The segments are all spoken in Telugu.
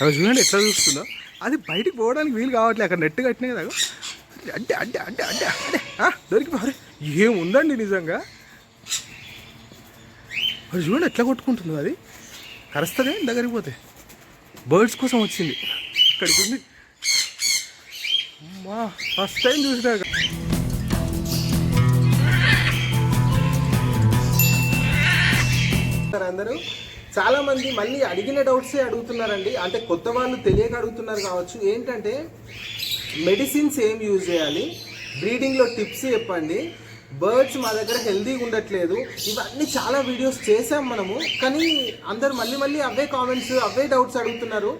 అవి చూడండి ఎట్లా చూస్తుందో. అది బయటికి పోవడానికి వీలు కావట్లేదు. అక్కడ నెట్ కట్టినాయి కదా. అడ్డే అడ్డే అడ్డే అడ్డే అడ్డే. ఆ, దొరికిపోరే ఏముందండి నిజంగా? అది చూడండి ఎట్లా కొట్టుకుంటుందో అది. కరుస్తుంది దగ్గరికి పోతే. బర్డ్స్ కోసం వచ్చింది. ఇక్కడికి ఉంది. అమ్మా ఫస్ట్ టైం చూసినాక అందరూ చాలా మంది మళ్ళీ అడిగిన డౌట్సే అడుగుతున్నారండి. అంటే కొత్త వాళ్ళు తెలియక అడుగుతున్నారు కావచ్చు. ఏంటంటే మెడిసిన్స్ ఏం యూజ్ చేయాలి? బ్రీడింగ్లో టిప్స్ చెప్పండి. బర్డ్స్ మా దగ్గర హెల్తీగా ఉండట్లేదు. ఇవన్నీ చాలా వీడియోస్ చేసాం మనము. కానీ అందరు మళ్ళీ మళ్ళీ అవే కామెంట్స్ అవే డౌట్స్ అడుగుతున్నారు.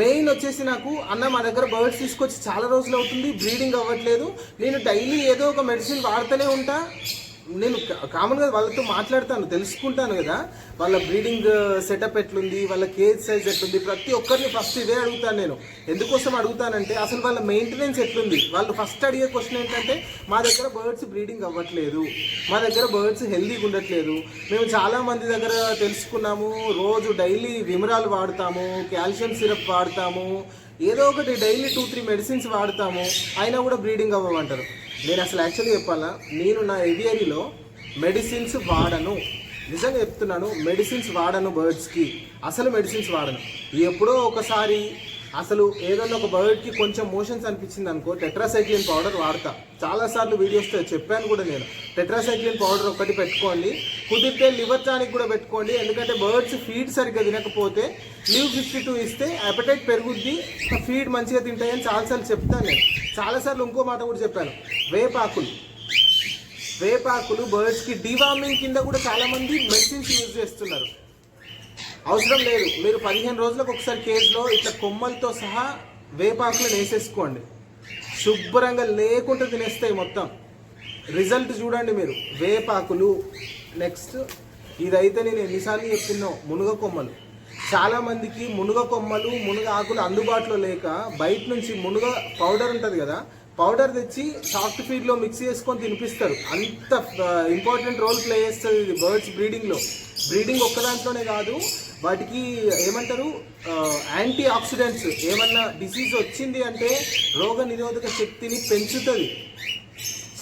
మెయిన్ వచ్చేసి నాకు అన్న మా దగ్గర బర్డ్స్ తీసుకొచ్చి చాలా రోజులు అవుతుంది బ్రీడింగ్ అవ్వట్లేదు. నేను డైలీ ఏదో ఒక మెడిసిన్ వాడుతూనే ఉంటా. నేను కామన్గా వాళ్ళతో మాట్లాడతాను తెలుసుకుంటాను కదా. వాళ్ళ బ్రీడింగ్ సెటప్ ఎట్లుంది వాళ్ళ కేజ్ సైజ్ ఎట్లుంది ప్రతి ఒక్కరిని ఫస్ట్ ఇదే అడుగుతాను నేను. ఎందుకోసం అడుగుతానంటే అసలు వాళ్ళ మెయింటెనెన్స్ ఎట్లుంది? వాళ్ళు ఫస్ట్ అడిగే క్వశ్చన్ ఏంటంటే మా దగ్గర బర్డ్స్ బ్రీడింగ్ అవ్వట్లేదు. మా దగ్గర బర్డ్స్ హెల్దీగా ఉండట్లేదు. మేము చాలా మంది దగ్గర తెలుసుకున్నాము. రోజు డైలీ విమరాలు వాడతాము కాల్షియం సిరప్ వాడతాము. ఏదో ఒకటి డైలీ టూ త్రీ మెడిసిన్స్ వాడతాము. అయినా కూడా బ్రీడింగ్ అవ్వమంటారు నేను అసలు యాక్చువల్లీ చెప్పాలా? నేను నా ఏవియరీలో మెడిసిన్స్ వాడను. నిజంగా చెప్తున్నాను మెడిసిన్స్ వాడను బర్డ్స్కి అసలు మెడిసిన్స్ వాడను. ఎప్పుడో ఒకసారి అసలు ఏదన్నా ఒక బర్డ్కి కొంచెం మోషన్స్ అనిపించింది అనుకో టెట్రాసైక్లిన్ పౌడర్ వాడతా. చాలాసార్లు వీడియోస్తో చెప్పాను కూడా నేను. టెట్రాసైక్లిన్ పౌడర్ ఒకటి పెట్టుకోండి కుదిరితే లివర్ టానిక్ కూడా పెట్టుకోండి ఎందుకంటే బర్డ్స్ ఫీడ్ సరిగ్గా తినకపోతే లీవ్ ఫిఫ్టీ టూ ఇస్తే అపెటైట్ పెరుగుద్ది ఫీడ్ మంచిగా తింటాయని చాలాసార్లు చెప్తాను నేను. చాలాసార్లు ఇంకో మాట కూడా చెప్పాను. వేపాకులు. వేపాకులు బర్డ్స్కి డివార్మింగ్ కింద కూడా చాలామంది మెడిసిన్స్ యూజ్ చేస్తున్నారు. అవసరం లేదు. మీరు పదిహేను రోజులకు ఒకసారి కేసులో ఇట్లా కొమ్మలతో సహా వేపాకులను వేసేసుకోండి. శుభ్రంగా లేకుండా తినేస్తాయి మొత్తం. రిజల్ట్ చూడండి మీరు. వేపాకులు నెక్స్ట్ ఇదైతే నేను ఎన్నిసార్లు చెప్తున్నావు మునుగ కొమ్మలు. చాలామందికి మునుగ కొమ్మలు మునుగ ఆకులు అందుబాటులో లేక బయట నుంచి మునుగ పౌడర్ ఉంటుంది కదా పౌడర్ తెచ్చి సాఫ్ట్ ఫీడ్లో మిక్స్ చేసుకొని తినిపిస్తారు. అంత ఇంపార్టెంట్ రోల్ ప్లే చేస్తుంది ఇది బర్డ్స్ బ్రీడింగ్లో. బ్రీడింగ్ ఒక్కదాంట్లోనే కాదు వాటికి ఏమంటారు యాంటీ ఆక్సిడెంట్స్ ఏమన్నా డిసీజ్ వచ్చింది అంటే రోగ నిరోధక శక్తిని పెంచుతుంది.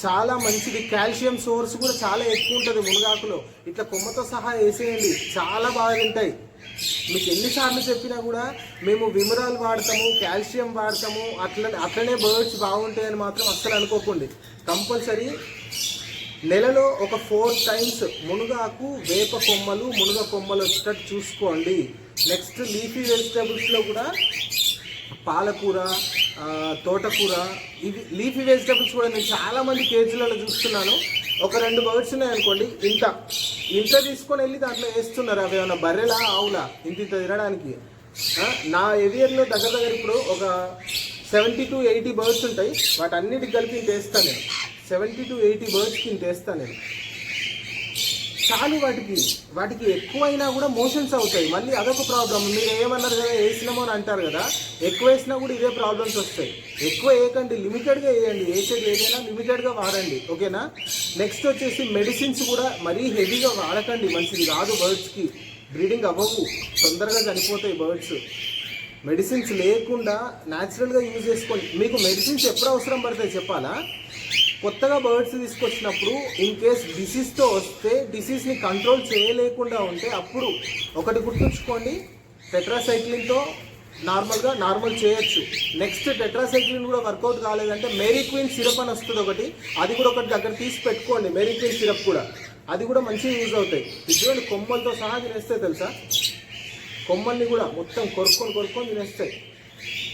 చాలా మంచిది. కాల్షియం సోర్స్ కూడా చాలా ఎక్కువ ఉంటుంది మునగాకులో. ఇట్లా కొమ్మతో సహా వేసేయండి. చాలా బాగా తింటాయి. మీకు ఎన్నిసార్లు చెప్పినా కూడా మేము విమరాలు వాడతాము కాల్షియం వాడతాము. అట్లనే అట్లనే బర్డ్స్ బాగుంటాయని మాత్రం అస్సలు అనుకోకండి. కంపల్సరీ నెలలో ఒక ఫోర్ టైమ్స్ మునగాకు వేప కొమ్మలు మునగ కొమ్మలు వచ్చేటట్టు చూసుకోండి. నెక్స్ట్ లీఫీ వెజిటేబుల్స్లో కూడా పాలకూర తోటకూర ఇవి లీఫీ వెజిటేబుల్స్ కూడా నేను చాలామంది కేజీలలో చూస్తున్నాను. ఒక రెండు బర్డ్స్ ఉన్నాయనుకోండి ఇంత. ఇంత తీసుకొని వెళ్ళి దాంట్లో వేస్తున్నారు. అవి ఏమైనా బర్రెలా ఆవులా? ఇంత ఇంత తినడానికి. నా ఏరియాలో దగ్గర దగ్గర ఇప్పుడు ఒక సెవెంటీ టు ఎయిటీ బర్డ్స్ ఉంటాయి. వాటన్నిటికి కలిపి ఇంత వేస్తాను నేను. సెవెంటీ టు ఎయిటీ బర్డ్స్కి కింద వేస్తాను నేను చాలు వాటికి వాటికి ఎక్కువైనా కూడా మోషన్స్ అవుతాయి. మళ్ళీ అదొక ప్రాబ్లం. మీరు ఏమన్నారు కదా వేసినామో అని అంటారు కదా ఎక్కువ వేసినా కూడా ఇదే ప్రాబ్లమ్స్ వస్తాయి. ఎక్కువ వేయకండి లిమిటెడ్గా వేయండి. వేసేది ఏదైనా లిమిటెడ్గా వాడండి. ఓకేనా? నెక్స్ట్ వచ్చేసి మెడిసిన్స్ కూడా మరీ హెవీగా వాడకండి. మంచిది కాదు బర్డ్స్కి బ్రీడింగ్ అవ్వవు. తొందరగా చనిపోతాయి బర్డ్స్ మెడిసిన్స్ లేకుండా న్యాచురల్గా యూజ్ చేసుకోండి. మీకు మెడిసిన్స్ ఎప్పుడు అవసరం పడతాయి చెప్పాలా? కొత్తగా బర్డ్స్ తీసుకొచ్చినప్పుడు ఇన్ కేస్ డిసీజ్తో వస్తే డిసీజ్ని కంట్రోల్ చేయలేకుండా ఉంటే అప్పుడు ఒకటి గుర్తుంచుకోండి టెట్రాసైక్లిన్తో నార్మల్గా నార్మల్ చేయొచ్చు. నెక్స్ట్ టెట్రాసైక్లిన్ కూడా వర్కౌట్ కాలేదంటే మేరీ క్వీన్ సిరప్ అని వస్తుంది ఒకటి అది కూడా ఒకటి దగ్గర తీసి పెట్టుకోండి మేరీ క్వీన్ సిరప్ కూడా. అది కూడా మంచిగా యూజ్ అవుతాయి. చూడండి కొమ్మలతో సహా తినేస్తాయి తెలుసా? కొమ్మల్ని కూడా మొత్తం కొరుక్కొని కొరుక్కొని తినేస్తాయి.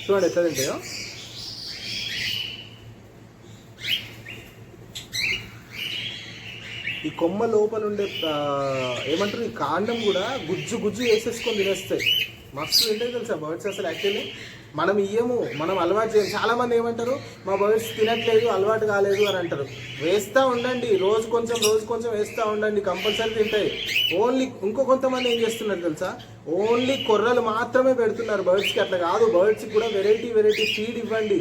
చూడండి ఎట్లా తింటాయో. ఈ కొమ్మ లోపల ఉండే ఏమంటారు ఈ కాండం కూడా గుజ్జు గుజ్జు వేసేసుకొని తినేస్తాయి మస్తు తింటాయి తెలుసా బర్డ్స్ అసలు యాక్చువల్లీ మనం ఇయ్యము మనం అలవాటు చేయం. చాలామంది ఏమంటారు మా బర్డ్స్ తినట్లేదు అలవాటు కాలేదు అని అంటారు. వేస్తూ ఉండండి రోజు కొంచెం రోజు కొంచెం వేస్తూ ఉండండి కంపల్సరీ తింటాయి. ఓన్లీ ఇంకో కొంతమంది ఏం చేస్తున్నారు తెలుసా? ఓన్లీ కొర్రలు మాత్రమే పెడుతున్నారు బర్డ్స్కి. అట్లా కాదు బర్డ్స్కి కూడా వెరైటీ వెరైటీ ఫీడ్ ఇవ్వండి.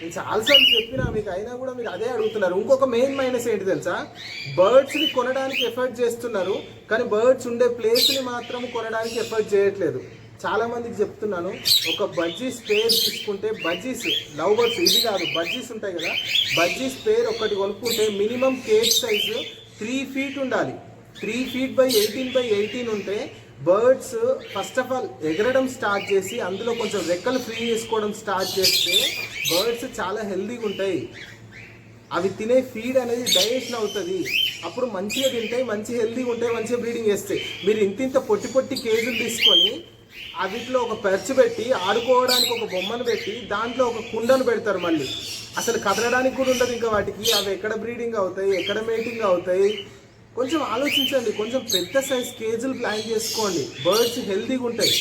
నేను చాలాసార్లు చెప్పినా మీకు అయినా కూడా మీరు అదే అడుగుతున్నారు. ఇంకొక మెయిన్ మైనస్ ఏంటి తెలుసా? బర్డ్స్ని కొనడానికి ఎఫర్ట్ చేస్తున్నారు కానీ బర్డ్స్ ఉండే ప్లేస్ని మాత్రం కొనడానికి ఎఫర్ట్ చేయట్లేదు. చాలామందికి చెప్తున్నాను ఒక బజ్జీస్ పేర్ తీసుకుంటే బజ్జీస్ లవ్ బర్డ్స్ ఇది కాదు బజ్జీస్ ఉంటాయి కదా బజ్జీస్ పేర్ ఒకటి కొనుక్కుంటే minimum cage size three feet ఉండాలి. Three feet by eighteen by eighteen ఉంటే బర్డ్స్ ఫస్ట్ ఆఫ్ ఆల్ ఎగరడం స్టార్ట్ చేసి అందులో కొంచెం రెక్కలు ఫ్రీ చేసుకోవడం స్టార్ట్ చేస్తే బర్డ్స్ చాలా హెల్దీగా ఉంటాయి. అవి తినే ఫీడ్ అనేది డైజెషన్ అవుతుంది. అప్పుడు మంచిగా తింటాయి మంచి హెల్దీగా ఉంటాయి మంచిగా బ్రీడింగ్ చేస్తాయి. మీరు ఇంత ఇంత పొట్టి పొట్టి కేజీలు తీసుకొని అవిట్లో ఒక పెర్చి పెట్టి ఆడుకోవడానికి ఒక బొమ్మను పెట్టి దాంట్లో ఒక కుండను పెడతారు మళ్ళీ. అసలు కదలడానికి కూడా ఉండదు ఇంకా వాటికి. అవి ఎక్కడ బ్రీడింగ్ అవుతాయి ఎక్కడ మేటింగ్ అవుతాయి కొంచెం ఆలోచించండి కొంచెం పెద్ద సైజ్ కేజీలు ప్లాన్ చేసుకోండి. బర్డ్స్ హెల్తీగా ఉంటాయి.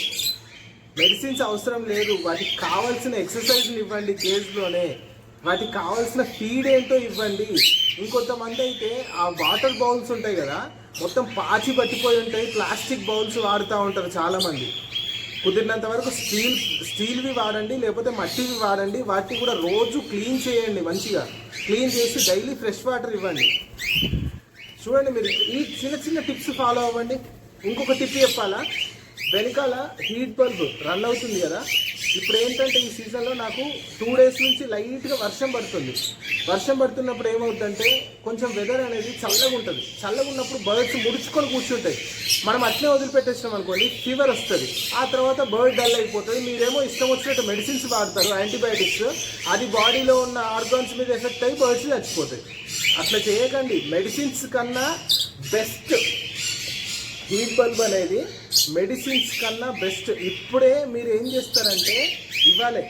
మెడిసిన్స్ అవసరం లేదు. వాటికి కావాల్సిన ఎక్సర్సైజ్లు ఇవ్వండి కేజ్లోనే వాటికి కావాల్సిన ఫీడ్ ఏంటో ఇవ్వండి. ఇంకొంతమంది అయితే ఆ వాటర్ బౌల్స్ ఉంటాయి కదా మొత్తం పాచి పట్టిపోయి ఉంటాయి. ప్లాస్టిక్ బౌల్స్ వాడుతూ ఉంటారు చాలామంది. కుదిరినంత వరకు స్టీల్ స్టీల్వి వాడండి లేకపోతే మట్టివి వాడండి. వాటిని కూడా రోజు క్లీన్ చేయండి మంచిగా. క్లీన్ చేసి డైలీ ఫ్రెష్ వాటర్ ఇవ్వండి. చూడండి మీరు ఈ చిన్న చిన్న టిప్స్ ఫాలో అవ్వండి. ఇంకొక టిప్ చెప్పాలా? వెనకాల హీట్ బల్బ్ రన్ అవుతుంది కదా. ఇప్పుడు ఏంటంటే ఈ సీజన్లో నాకు టూ డేస్ నుంచి లైట్గా వర్షం పడుతుంది. వర్షం పడుతున్నప్పుడు ఏమవుతుందంటే కొంచెం వెదర్ అనేది చల్లగా ఉంటుంది. చల్లగా ఉన్నప్పుడు బర్డ్స్ ముడుచుకొని కూర్చుంటాయి. మనం అట్లే వదిలిపెట్టేసినాం అనుకోండి ఫీవర్ వస్తుంది. ఆ తర్వాత బర్డ్ డల్ అయిపోతుంది. మీరేమో ఇష్టం వచ్చినట్టు మెడిసిన్స్ వాడతారు యాంటీబయాటిక్స్ అది బాడీలో ఉన్న ఆర్గాన్స్ మీద ఎఫెక్ట్ అయ్యి బర్డ్స్ చచ్చిపోతాయి. అట్లా చేయకండి. మెడిసిన్స్ కన్నా బెస్ట్ హీట్ బల్బ్ అనేది మెడిసిన్స్ కన్నా బెస్ట్ ఇప్పుడే మీరు ఏం చేస్తారంటే ఇవ్వాలి.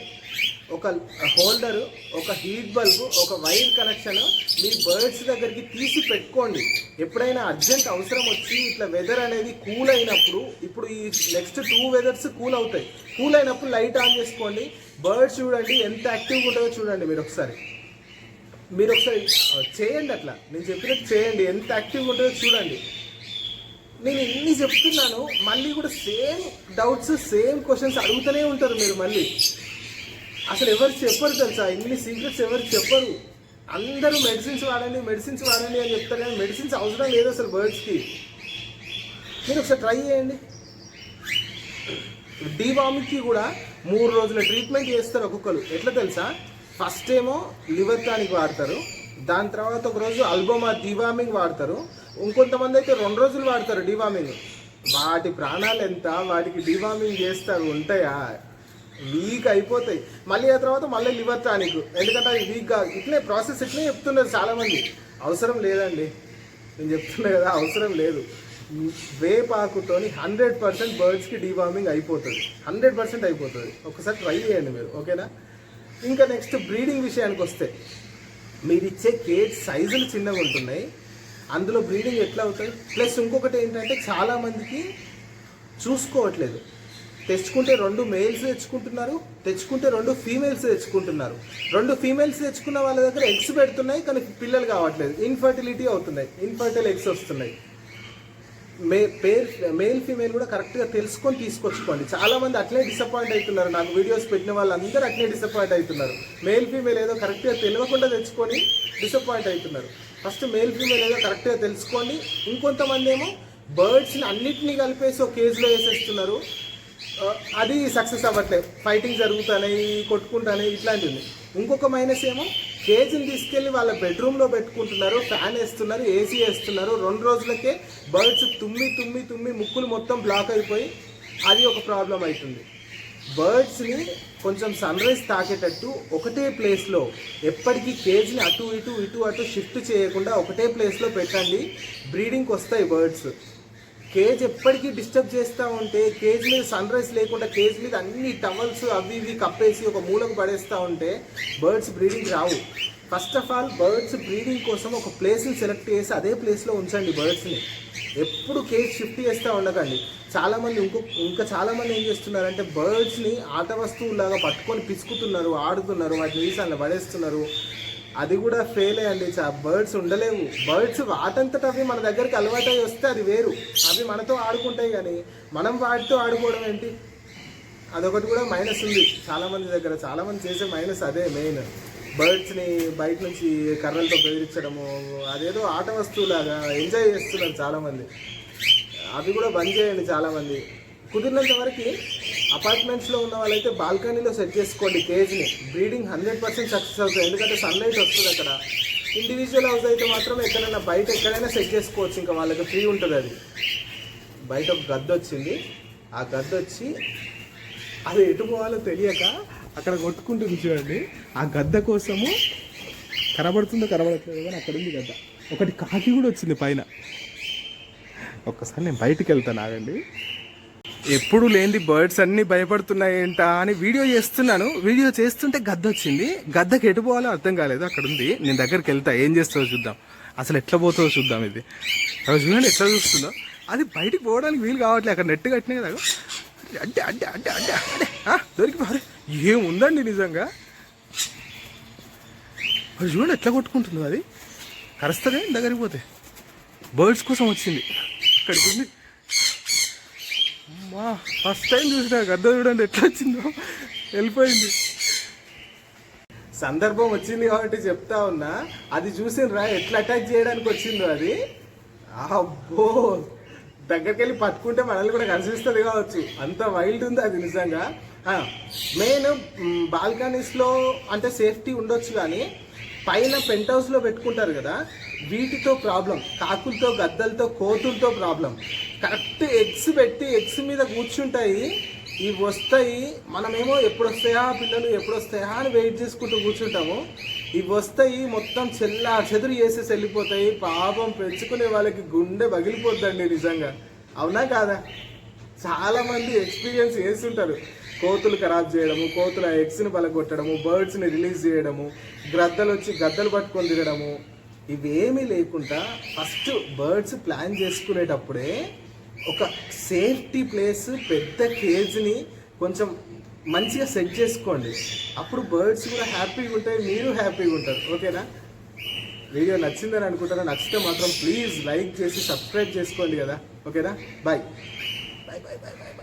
ఒక హోల్డరు ఒక హీట్ బల్బ్ ఒక వైర్ కనెక్షన్ మీ బర్డ్స్ దగ్గరికి తీసి పెట్టుకోండి. ఎప్పుడైనా అర్జెంట్ అవసరం వచ్చి ఇట్లా వెదర్ అనేది కూల్ అయినప్పుడు ఇప్పుడు ఈ నెక్స్ట్ టూ వెదర్స్ కూల్ అవుతాయి. కూల్ అయినప్పుడు లైట్ ఆన్ చేసుకోండి. బర్డ్స్ చూడండి ఎంత యాక్టివ్గా ఉంటుందో చూడండి మీరు ఒకసారి. మీరు ఒకసారి చేయండి అట్లా. నేను చెప్పినట్టు చేయండి. ఎంత యాక్టివ్గా ఉంటుందో చూడండి. నేను ఎన్ని చెప్తున్నాను మళ్ళీ కూడా సేమ్ డౌట్స్ సేమ్ క్వశ్చన్స్ అడుగుతూనే ఉంటారు మీరు మళ్ళీ. అసలు ఎవరు చెప్పరు తెలుసా? ఇన్ని సీక్రెట్స్ ఎవరు చెప్పరు? అందరూ మెడిసిన్స్ వాడండి మెడిసిన్స్ వాడండి అని చెప్తారు కానీ మెడిసిన్స్ అవసరం లేదు అసలు బర్డ్స్కి మీరు ఒకసారి ట్రై చేయండి. డీవామిక్కి కూడా మూడు రోజుల ట్రీట్మెంట్ చేస్తారు ఒక్కొక్కరు. ఎట్లా తెలుసా? ఫస్ట్ ఏమో లివర్ టానిక్ వాడతారు. దాని తర్వాత ఒక రోజు అల్బోమా డివామింగ్ వాడతారు. ఇంకొంతమంది అయితే రెండు రోజులు వాడతారు డివామింగ్ వాటి ప్రాణాలు ఎంత? వాటికి డివామింగ్ చేస్తారు ఉంటాయా? వీక్ అయిపోతాయి. మళ్ళీ ఆ తర్వాత మళ్ళీ లివర్ టానిక్ ఎందుకంటే అది వీక్గా ఇట్లే ప్రాసెస్ ఇట్లే చెప్తున్నారు చాలామంది. అవసరం లేదండి. నేను చెప్తున్నా కదా అవసరం లేదు. వేపాకుతోని హండ్రెడ్ పర్సెంట్ బర్డ్స్కి డీవార్మింగ్ అయిపోతుంది. హండ్రెడ్ పర్సెంట్ అయిపోతుంది. ఒకసారి ట్రై చేయండి మీరు ఓకేనా? ఇంకా నెక్స్ట్ బ్రీడింగ్ విషయానికి వస్తే మీరు ఇచ్చే కేజ్ సైజులు చిన్నగా ఉంటున్నాయి. అందులో బ్రీడింగ్ ఎట్లా అవుతాయి ప్లస్ ఇంకొకటి ఏంటంటే చాలామందికి చూసుకోవట్లేదు. తెచ్చుకుంటే రెండు మేల్స్ తెచ్చుకుంటున్నారు తెచ్చుకుంటే రెండు ఫీమేల్స్ తెచ్చుకుంటున్నారు. రెండు ఫీమేల్స్ తెచ్చుకున్న వాళ్ళ దగ్గర ఎగ్స్ పెడుతున్నాయి కానీ పిల్లలు కావట్లేదు. ఇన్ఫర్టిలిటీ అవుతున్నాయి. ఇన్ఫర్టైల్ ఎగ్స్ వస్తున్నాయి. మే పేర్ మేల్ ఫీమేల్ కూడా కరెక్ట్గా తెలుసుకొని తీసుకొచ్చుకోండి. చాలామంది అట్లే డిసప్పాయింట్ అవుతున్నారు నాకు వీడియోస్ పెట్టిన వాళ్ళందరూ అట్లే డిసప్పాయింట్ అవుతున్నారు మేల్ ఫీమేల్ ఏదో కరెక్ట్గా తెలియకుండా తెచ్చుకొని డిసప్పాయింట్ అవుతున్నారు ఫస్ట్ మేల్ ఫీమేల్ ఏదో కరెక్ట్గా తెలుసుకోండి. ఇంకొంతమంది ఏమో బర్డ్స్ని అన్నిటినీ కలిపేసి ఒక కేజీలో వేసేస్తున్నారు. అది సక్సెస్ అవ్వట్లేదు. ఫైటింగ్ జరుగుతున్నాయి కొట్టుకుంటాయి ఇట్లాంటివి. ఇంకొక మైనస్ ఏమో కేజీని తీసుకెళ్ళి వాళ్ళ బెడ్రూమ్లో పెట్టుకుంటున్నారు ఫ్యాన్ వేస్తున్నారు ఏసీ వేస్తున్నారు. రెండు రోజులకే బర్డ్స్ తుమ్మి తుమ్మి తుమ్మి ముక్కులు మొత్తం బ్లాక్ అయిపోయి అది ఒక ప్రాబ్లం అవుతుంది బర్డ్స్ని కొంచెం సన్ రైజ్ తాకేటట్టు ఒకటే ప్లేస్లో ఎప్పటికీ కేజీని అటు ఇటు ఇటు అటు షిఫ్ట్ చేయకుండా ఒకటే ప్లేస్లో పెట్టండి. బ్రీడింగ్కి వస్తాయి బర్డ్స్ కేజ్ ఎప్పటికీ డిస్టర్బ్ చేస్తూ ఉంటే కేజ్ మీద సన్ రైజ్ లేకుండా కేజ్ మీద అన్ని టవల్స్ అవి ఇవి కప్పేసి ఒక మూలకు పడేస్తూ ఉంటే birds breeding Rao. First of all birds breeding కోసం ఒక ప్లేస్ని సెలెక్ట్ చేసి అదే ప్లేస్లో ఉంచండి బర్డ్స్ని. ఎప్పుడు కేజ్ షిఫ్ట్ చేస్తూ ఉండకండి. చాలామంది ఇంకో ఇంకా చాలామంది ఏం చేస్తున్నారంటే బర్డ్స్ని ఆట వస్తువులాగా పట్టుకొని పిసుకుతున్నారు ఆడుతున్నారు వాటిని ఈసాన్ని పడేస్తున్నారు. అది కూడా ఫెయిల్ అయ్యండి చా. బర్డ్స్ ఉండలేవు. బర్డ్స్ వాటంతట అవి మన దగ్గరికి అలవాటై వస్తే అది వేరు. అవి మనతో ఆడుకుంటాయి కానీ మనం వాటితో ఆడుకోవడం ఏంటి? అదొకటి కూడా మైనస్ ఉంది. చాలామంది దగ్గర చాలామంది చేసే మైనస్ అదే మెయిన్ బర్డ్స్ని బయట నుంచి కర్రలతో బెదిరించడము అదేదో ఆట వస్తువులాగా ఎంజాయ్ చేస్తున్నారు చాలామంది. అవి కూడా బంద్ చేయండి చాలామంది. కుదిరినంత వరకు అపార్ట్మెంట్స్లో ఉన్న వాళ్ళైతే బాల్కనీలో సెట్ చేసుకోండి కేజ్ని బ్రీడింగ్ హండ్రెడ్ పర్సెంట్ సక్సెస్ అవుతుంది. ఎందుకంటే సన్లైట్ వస్తుంది అక్కడ. ఇండివిజువల్ హౌస్ అయితే మాత్రం ఎక్కడైనా బయట ఎక్కడైనా సెట్ చేసుకోవచ్చు. ఇంకా వాళ్ళకి ఫ్రీ ఉంటుంది అది. బయట ఒక గద్ద వచ్చింది. ఆ గద్ద వచ్చి అది ఎటు పోవాలో తెలియక అక్కడ కొట్టుకుంటుంది చూడండి. ఆ గద్ద కోసము కనబడుతుందో కనబడట్లేదు కానీ అక్కడ ఉంది గద్ద. ఒకటి కాకి కూడా వచ్చింది పైన. ఒక్కసారి నేను బయటికి వెళ్తాను ఆగండి. ఎప్పుడు లేని బర్డ్స్ అన్ని భయపడుతున్నాయి ఏంటా అని వీడియో చేస్తున్నాను. వీడియో చేస్తుంటే గద్ద వచ్చింది గద్దకి ఎటు పోవాలో అర్థం కాలేదు. అక్కడ ఉంది నేను దగ్గరికి వెళ్తా. ఏం చేస్తుందో చూద్దాం. అసలు ఎట్లా పోతుందో చూద్దాం ఇది. అక్కడ చూడండి ఎట్లా చూస్తుందో. అది బయటికి పోవడానికి వీలు కావట్లేదు. అక్కడ నెట్ కట్టినా కదా. అడ్డే అడ్డే అడ్డే అడ్డే అడ్డే. ఆ, దొరికిపోరే ఏముందండి నిజంగా? అది చూడండి ఎట్లా కొట్టుకుంటుందో అది. కరుస్తుంది దగ్గరికి పోతే. బర్డ్స్ కోసం వచ్చింది. ఇక్కడికి ఉంది. మా ఫస్ట్ టైం చూసిన గద్ద చూడండి ఎట్లా వచ్చిందో వెళ్ళిపోయింది. సందర్భం వచ్చింది కాబట్టి చెప్తా ఉన్నా. అది చూసిండ్రా ఎట్లా అటాక్ చేయడానికి వచ్చిందో అది. అబ్బో దగ్గరికి వెళ్ళి పట్టుకుంటే మనల్ని కూడా కనిపిస్తుంది కావచ్చు. అంత వైల్డ్ ఉంది అది నిజంగా. మెయిన్ బాల్కనీస్లో అంటే సేఫ్టీ ఉండొచ్చు కానీ పైన పెంట్ హౌస్లో పెట్టుకుంటారు కదా వీటితో ప్రాబ్లం కాకులతో గద్దలతో కోతులతో ప్రాబ్లం. కరెక్ట్ ఎగ్స్ పెట్టి ఎగ్స్ మీద కూర్చుంటాయి ఇవి వస్తాయి మనమేమో ఎప్పుడు వస్తాయా పిల్లలు ఎప్పుడు వస్తాయా అని వెయిట్ చేసుకుంటూ కూర్చుంటాము. ఇవి వస్తాయి మొత్తం చెల్ల చెదురు చేసేసి వెళ్ళిపోతాయి. పాపం పెంచుకునే వాళ్ళకి గుండె పగిలిపోద్దండి నిజంగా. అవునా కాదా? చాలామంది ఎక్స్పీరియన్స్ చేస్తుంటారు. కోతులు ఖరాబ్ చేయడము కోతుల ఎగ్స్ని బలగొట్టడము బర్డ్స్ని రిలీజ్ చేయడము గ్రద్దలు వచ్చి గద్దలు పట్టుకొని తిరగడము ఇవేమీ లేకుండా ఫస్ట్ బర్డ్స్ ప్లాన్ చేసుకునేటప్పుడే ఒక సేఫ్టీ ప్లేస్ పెద్ద కేజ్ని కొంచెం మంచిగా సెట్ చేసుకోండి. అప్పుడు బర్డ్స్ కూడా హ్యాపీగా ఉంటాయి మీరు హ్యాపీగా ఉంటారు. ఓకేనా? వీడియో నచ్చిందని అనుకుంటారా నచ్చితే మాత్రం ప్లీజ్ లైక్ చేసి సబ్స్క్రైబ్ చేసుకోండి కదా. ఓకేనా? Bye bye. Bye bye bye bye.